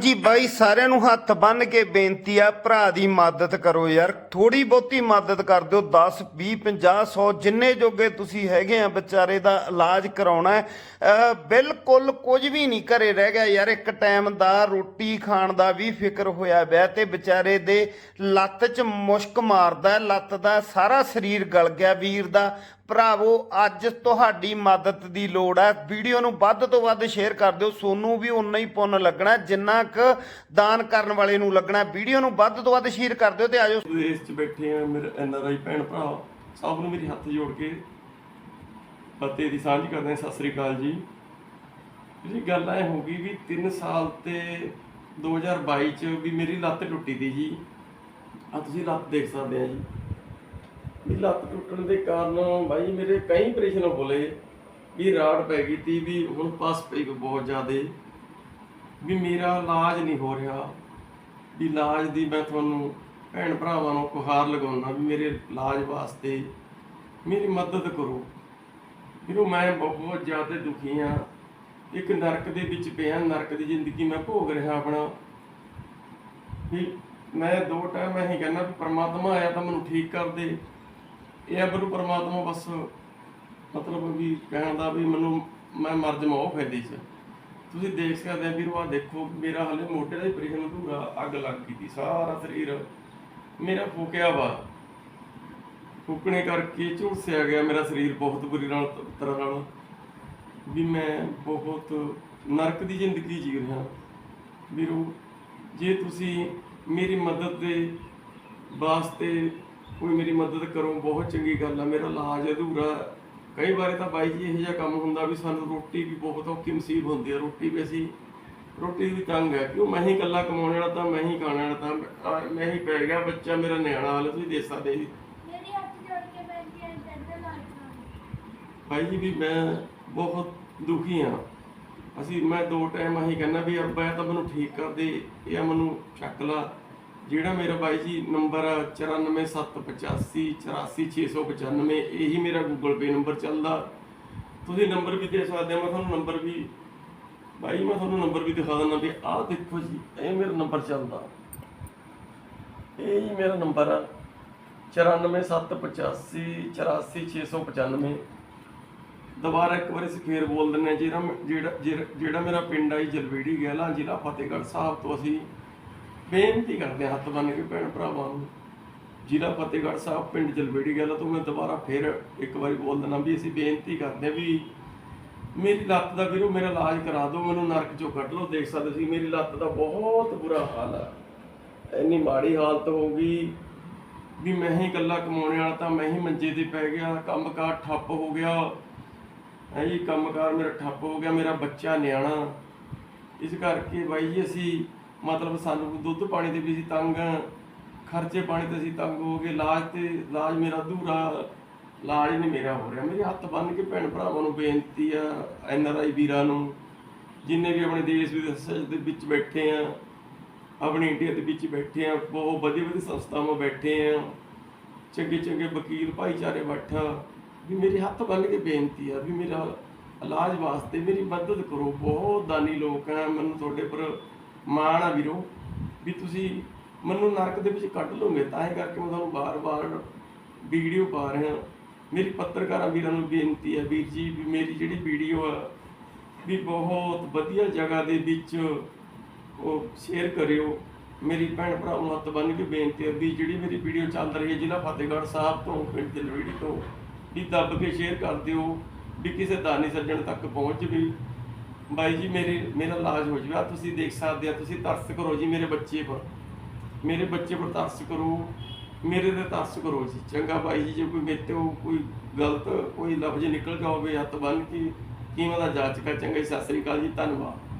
ਜੀ ਬਾਈ, ਸਾਰਿਆਂ ਨੂੰ ਹੱਥ ਬੰਨ ਕੇ ਬੇਨਤੀ ਆ, ਭਰਾ ਦੀ ਮਦਦ ਕਰੋ ਯਾਰ। ਥੋੜੀ ਬਹੁਤੀ ਮਦਦ ਕਰ ਦਿਓ 10 20 50 100 ਜਿੰਨੇ ਜੋਗੇ ਤੁਸੀਂ ਹੈਗੇ ਆ ਵਿਚਾਰੇ ਦਾ ਇਲਾਜ ਕਰਾਉਣਾ ਹੈ। ਅਹ, ਬਿਲਕੁਲ ਕੁਝ ਵੀ ਨਹੀਂ ਘਰੇ ਰਹਿ ਗਿਆ ਯਾਰ। ਇੱਕ ਟਾਈਮ ਦਾ ਰੋਟੀ ਖਾਣ ਦਾ ਵੀ ਫਿਕਰ ਹੋਇਆ ਵੈ ਤੇ ਵਿਚਾਰੇ ਦੇ ਲੱਤ 'ਚ ਮੁਸ਼ਕ ਮਾਰਦਾ, ਲੱਤ ਦਾ ਸਾਰਾ ਸਰੀਰ ਗਲ ਗਿਆ, ਵੀਰ ਦਾ ਭਰਾਵੋ, ਅੱਜ ਤੁਹਾਡੀ ਮਦਦ ਦੀ ਲੋੜ ਹੈ। ਵੀਡੀਓ ਨੂੰ ਵੱਧ ਤੋਂ ਵੱਧ ਸ਼ੇਅਰ ਕਰ ਦਿਓ। ਸੋਨੂੰ ਵੀ ਉਨਾ ਹੀ ਪੁੰਨ ਲੱਗਣਾ ਜਿੰਨਾ ਕੁ ਦਾਨ ਕਰਨ ਵਾਲੇ ਨੂੰ ਲੱਗਣਾ ਵੀਡੀਓ ਨੂੰ ਵੱਧ ਤੋਂ ਵੱਧ ਸ਼ੇਅਰ ਕਰ ਦਿਓ ਤੇ ਆਜੋ। ਵਿਦੇਸ਼ 'ਚ ਬੈਠੇ ਆ ਮੇਰੇ ਐਨ ਆਰ ਆਈ ਭੈਣ ਭਰਾ ਸਭ ਨੂੰ ਮੇਰੀ ਹੱਥ ਜੋੜ ਕੇ ਫਤਿਹ ਦੀ ਸਾਂਝ ਕਰਦੇ ਹਾਂ। ਸਤਿ ਸ੍ਰੀ ਅਕਾਲ ਜੀ। ਜੀ, ਗੱਲ ਐ ਹੋ ਗਈ ਵੀ 3 ਸਾਲ ਤੇ 2022 ਚ ਵੀ ਮੇਰੀ ਲੱਤ ਟੁੱਟੀ ਤੀ ਜੀ। ਆ ਤੁਸੀਂ ਲੱਤ ਦੇਖ ਸਕਦੇ ਆ ਜੀ। ਵੀ ਲੱਤ ਟੁੱਟਣ ਦੇ ਕਾਰਨ ਬਾਈ ਮੇਰੇ ਕਈ ਆਪਰੇਸ਼ਨ ਬੋਲੇ, ਵੀ ਰਾੜ ਪੈ ਗਈ ਤੀ, ਵੀ ਹੁਣ ਪਸ ਪਈ ਬਹੁਤ ਜ਼ਿਆਦੇ। ਵੀ ਮੇਰਾ ਇਲਾਜ ਨਹੀਂ ਹੋ ਰਿਹਾ। ਵੀ ਇਲਾਜ ਦੀ ਮੈਂ ਤੁਹਾਨੂੰ ਭੈਣ ਭਰਾਵਾਂ ਨੂੰ ਗੁਹਾਰ ਲਗਾਉਣਾ ਵੀ ਮੇਰੇ ਇਲਾਜ ਵਾਸਤੇ ਮੇਰੀ ਮਦਦ ਕਰੋ। ਵੀਰੋ, ਮੈਂ ਬਹੁਤ ਜ਼ਿਆਦਾ ਦੁਖੀ ਆ ਇੱਕ ਨਰਕ ਦੇ ਵਿੱਚ ਪਿਆ, ਨਰਕ ਦੀ ਜ਼ਿੰਦਗੀ ਮੈਂ ਭੋਗ ਰਿਹਾ ਆਪਣਾ। ਵੀ ਮੈਂ ਦੋ ਟਾਈਮ ਮੈਂ ਕਹਿੰਦਾ ਵੀ ਪ੍ਰਮਾਤਮਾ ਆਇਆ ਤਾਂ ਮੈਨੂੰ ਠੀਕ ਕਰ ਦੇ। ਇਹ ਆ ਮੈਨੂੰ ਪਰਮਾਤਮਾ ਬਸ ਮਤਲਬ ਵੀ ਕਹਿਣ ਦਾ ਵੀ ਮੈਨੂੰ, ਮੈਂ ਮਰ ਜਾਵਾਂ ਫਾਇਦੇ 'ਚ ਤੁਸੀਂ ਦੇਖ ਸਕਦੇ ਆ ਵੀਰੋ ਆ ਦੇਖੋ, ਮੇਰਾ ਹਲੇ ਮੋਢੇ ਦਾ ਹੀ ਪ੍ਰੇਸ਼ਨ ਅਧੂਰਾ ਅੱਗ ਲੱਗ ਗਈ ਸੀ, ਸਾਰਾ ਸਰੀਰ ਮੇਰਾ ਫੂਕਿਆ ਵਾ। ਫੂਕਣੇ ਕਰਕੇ ਝੁਲਸਿਆ ਗਿਆ ਮੇਰਾ ਸਰੀਰ ਬਹੁਤ ਬੁਰੀ ਨਾਲ, ਤਰ੍ਹਾਂ ਨਾਲ, ਵੀ ਮੈਂ ਬਹੁਤ ਨਰਕ ਦੀ ਜ਼ਿੰਦਗੀ ਜੀ ਰਿਹਾ। ਵੀਰੋ, ਜੇ ਤੁਸੀਂ ਮੇਰੀ ਮਦਦ ਦੇ ਵਾਸਤੇ ਕੋਈ ਮੇਰੀ ਮਦਦ ਕਰੋ ਬਹੁਤ ਚੰਗੀ ਗੱਲ ਆ ਮੇਰਾ ਇਲਾਜ ਅਧੂਰਾ ਕਈ ਵਾਰੀ ਤਾਂ ਬਾਈ ਜੀ ਇਹੋ ਜਿਹਾ ਕੰਮ ਹੁੰਦਾ ਵੀ ਸਾਨੂੰ ਰੋਟੀ ਵੀ ਬਹੁਤ ਔਖੀ ਨਸੀਬ ਹੁੰਦੀ ਆ ਰੋਟੀ ਵੀ ਅਸੀਂ ਰੋਟੀ ਵੀ ਤੰਗ ਹੈ ਕਿਉਂ ਮੈਂ ਹੀ ਇਕੱਲਾ ਕਮਾਉਣ ਵਾਲਾ ਤਾਂ ਮੈਂ ਹੀ ਖਾਣ ਵਾਲਾ ਤਾਂ ਮੈਂ ਹੀ ਪੈ ਗਿਆ ਬੱਚਾ ਮੇਰਾ ਨਿਆਣਾ ਹਾਲੇ ਤੁਸੀਂ ਦੇਖ ਸਕਦੇ ਜੀ। ਮੇਰੀ ਹੱਥ ਜੋੜ ਕੇ ਬੇਨਤੀ ਹੈ ਇੱਧਰ ਲਾਈਟ ਲਾਓ ਭਾਈ ਜੀ ਵੀ ਮੈਂ ਬਹੁਤ ਦੁਖੀ ਹਾਂ ਅਸੀਂ ਮੈਂ ਦੋ ਟਾਈਮ ਆਹੀ ਕਹਿੰਦਾ ਵੀ ਇਹ ਤਾਂ ਮੈਨੂੰ ਠੀਕ ਕਰ ਦੇ ਇਹ ਮੈਨੂੰ ਚੱਕ ਲਾ। ਜਿਹੜਾ ਮੇਰਾ ਬਾਈ ਜੀ ਨੰਬਰ 94785 84695 ਇਹੀ ਮੇਰਾ ਗੂਗਲ ਪੇ ਨੰਬਰ ਚੱਲਦਾ। ਤੁਸੀਂ ਨੰਬਰ ਵੀ ਦੇ ਸਕਦੇ ਹੋ, ਮੈਂ ਤੁਹਾਨੂੰ ਨੰਬਰ ਵੀ ਬਾਈ, ਮੈਂ ਤੁਹਾਨੂੰ ਨੰਬਰ ਵੀ ਦਿਖਾ ਦਿੰਦਾ ਵੀ ਆਹ ਦੇਖੋ ਜੀ, ਇਹ ਮੇਰਾ ਨੰਬਰ ਚੱਲਦਾ। ਇਹ ਮੇਰਾ ਨੰਬਰ ਆ। 94785 84695 ਦੁਬਾਰਾ ਇੱਕ ਵਾਰੀ ਅਸੀਂ ਬੋਲ ਦਿੰਨੇ ਹਾਂ, ਜਿਹੜਾ ਜਿਹੜਾ ਜਿਹੜਾ- ਜਿਹੜਾ ਮੇਰਾ ਪਿੰਡ ਆਈ ਜਲਵੇੜੀ ਗਹਿਲਾ, ਜ਼ਿਲ੍ਹਾ ਫਤਿਹਗੜ੍ਹ ਸਾਹਿਬ ਤੋਂ ਅਸੀਂ ਬੇਨਤੀ ਕਰਦੇ ਹਾਂ ਹੱਥ ਬੰਨ ਕੇ ਭੈਣ ਭਰਾਵਾਂ ਨੂੰ। ਜ਼ਿਲ੍ਹਾ ਫਤਿਹਗੜ੍ਹ ਸਾਹਿਬ, ਪਿੰਡ ਜਲਵੇੜੀ ਗਹਿਲਾ ਤੋਂ ਮੈਂ ਦੁਬਾਰਾ ਫਿਰ ਇੱਕ ਵਾਰੀ ਬੋਲ ਦਿੰਦਾ ਵੀ ਅਸੀਂ ਬੇਨਤੀ ਕਰਦੇ ਹਾਂ ਵੀ ਮੇਰੀ ਲੱਤ ਦਾ ਵੀਰੋ, ਮੇਰਾ ਇਲਾਜ ਕਰਾ ਦਿਓ, ਮੈਨੂੰ ਨਰਕ ਚੋਂ ਕੱਢ ਲਓ। ਦੇਖ ਸਕਦੇ ਸੀ ਮੇਰੀ ਲੱਤ ਦਾ ਬਹੁਤ ਬੁਰਾ ਹਾਲ ਹੈ ਇੰਨੀ ਮਾੜੀ ਹਾਲਤ ਹੋ ਗਈ ਵੀ ਮੈਂ ਹੀ ਇਕੱਲਾ ਕਮਾਉਣ ਵਾਲਾ ਤਾਂ ਮੈਂ ਹੀ ਮੰਜੇ ਤੇ ਪੈ ਗਿਆ, ਕੰਮਕਾਰ ਠੱਪ ਹੋ ਗਿਆ। ਹੈ ਜੀ, ਕੰਮਕਾਰ ਮੇਰਾ ਠੱਪ ਹੋ ਗਿਆ, ਮੇਰਾ ਬੱਚਾ ਨਿਆਣਾ। ਇਸ ਕਰਕੇ ਬਾਈ ਜੀ, ਅਸੀਂ ਮਤਲਬ ਸਾਨੂੰ ਦੁੱਧ ਪਾਣੀ ਦੇ ਵੀ ਅਸੀਂ ਤੰਗ, ਖਰਚੇ ਪਾਣੀ ਤੇ ਅਸੀਂ ਤੰਗ ਹੋ ਗਏ ਇਲਾਜ ਤੇ ਇਲਾਜ ਮੇਰਾ ਅਧੂਰਾ, ਲਾਜ ਨਹੀਂ ਮੇਰਾ ਹੋ ਰਿਹਾ। ਮੇਰੇ ਹੱਥ ਬੰਨ ਕੇ ਭੈਣ ਭਰਾਵਾਂ ਨੂੰ ਬੇਨਤੀ ਆ, ਐਨ ਆਰ ਆਈ ਵੀਰਾਂ ਨੂੰ, ਜਿੰਨੇ ਵੀ ਆਪਣੇ ਦੇਸ਼ ਵਿਦੇਸ਼ ਦੇ ਵਿੱਚ ਬੈਠੇ ਆ, ਆਪਣੇ ਇੰਡੀਆ ਦੇ ਵਿੱਚ ਬੈਠੇ ਆ, ਬਹੁਤ ਵਧੀਆ ਵਧੀਆ ਸੰਸਥਾਵਾਂ ਬੈਠੇ ਆ, ਚੰਗੇ ਚੰਗੇ ਵਕੀਲ ਭਾਈਚਾਰੇ ਬੈਠਾ, ਵੀ ਮੇਰੇ ਹੱਥ ਬੰਨ ਕੇ ਬੇਨਤੀ ਆ, ਵੀ ਮੇਰਾ ਇਲਾਜ ਵਾਸਤੇ ਮੇਰੀ ਮਦਦ ਕਰੋ। ਬਹੁਤ ਦਾਨੀ ਲੋਕ ਆ, ਮੈਨੂੰ ਤੁਹਾਡੇ ਪਰ ਮਾਣ ਆ ਵੀਰੋ, ਵੀ ਤੁਸੀਂ ਮੈਨੂੰ ਨਰਕ ਦੇ ਵਿੱਚ ਕੱਢ ਲੋਗੇ ਤਾਂ ਇਹ ਕਰਕੇ ਮੈਂ ਤੁਹਾਨੂੰ ਬਾਰ-ਬਾਰ ਵੀਡੀਓ ਪਾ ਰਿਹਾ। ਮੇਰੀ ਪੱਤਰਕਾਰਾਂ ਵੀਰਾਂ ਨੂੰ ਬੇਨਤੀ ਹੈ ਵੀਰ ਜੀ, ਵੀ ਮੇਰੀ ਜਿਹੜੀ ਵੀਡੀਓ ਆ, ਵੀ ਬਹੁਤ ਵਧੀਆ ਜਗ੍ਹਾ ਦੇ ਵਿੱਚ ਉਹ ਸ਼ੇਅਰ ਕਰਿਓ। ਮੇਰੀ ਭੈਣ ਭਰਾ ਨੂੰ ਹੱਥ ਬੰਨ੍ਹ ਕੇ ਬੇਨਤੀ ਹੈ ਵੀ ਜਿਹੜੀ ਮੇਰੀ ਵੀਡੀਓ ਚੱਲ ਰਹੀ ਹੈ ਜ਼ਿਲ੍ਹਾ ਫਤਿਹਗੜ੍ਹ ਸਾਹਿਬ ਤੋਂ, ਪਿੰਡ ਜਲਵੇੜੀ ਤੋਂ, ਵੀ ਦੱਬ ਕੇ ਸ਼ੇਅਰ ਕਰ ਦਿਓ, ਵੀ ਕਿਸੇ ਦਾਨੀ ਸੱਜਣ ਤੱਕ ਪਹੁੰਚ ਵੀ। ਬਾਈ ਜੀ, ਮੇਰੇ, ਮੇਰਾ ਇਲਾਜ ਹੋ ਜਾਵੇ। ਤੁਸੀਂ ਦੇਖ ਸਕਦੇ ਆ, ਤੁਸੀਂ ਤਰਸ ਕਰੋ ਜੀ ਮੇਰੇ ਬੱਚੇ ਪਰ। ਮੇਰੇ ਬੱਚੇ ਪਰ ਤਰਸ ਕਰੋ। ਮੇਰੇ ਤੇ ਤਰਸ ਕਰੋ ਜੀ। ਚੰਗਾ ਬਾਈ ਜੀ, ਜੇ ਕੋਈ ਮੇਰੇ ਤੋਂ ਕੋਈ ਗਲਤ, ਕੋਈ ਲਫ਼ਜ਼ ਨਿਕਲ ਗਿਆ ਹੋਵੇ, ਹੱਥ ਬੰਨ੍ਹ ਕੇ ਕੀਮਤ ਦਾ ਜਾਂਚ ਕਰ ਚੰਗਾ ਜੀ, ਸਤਿ ਸ੍ਰੀ ਅਕਾਲ ਜੀ, ਧੰਨਵਾਦ।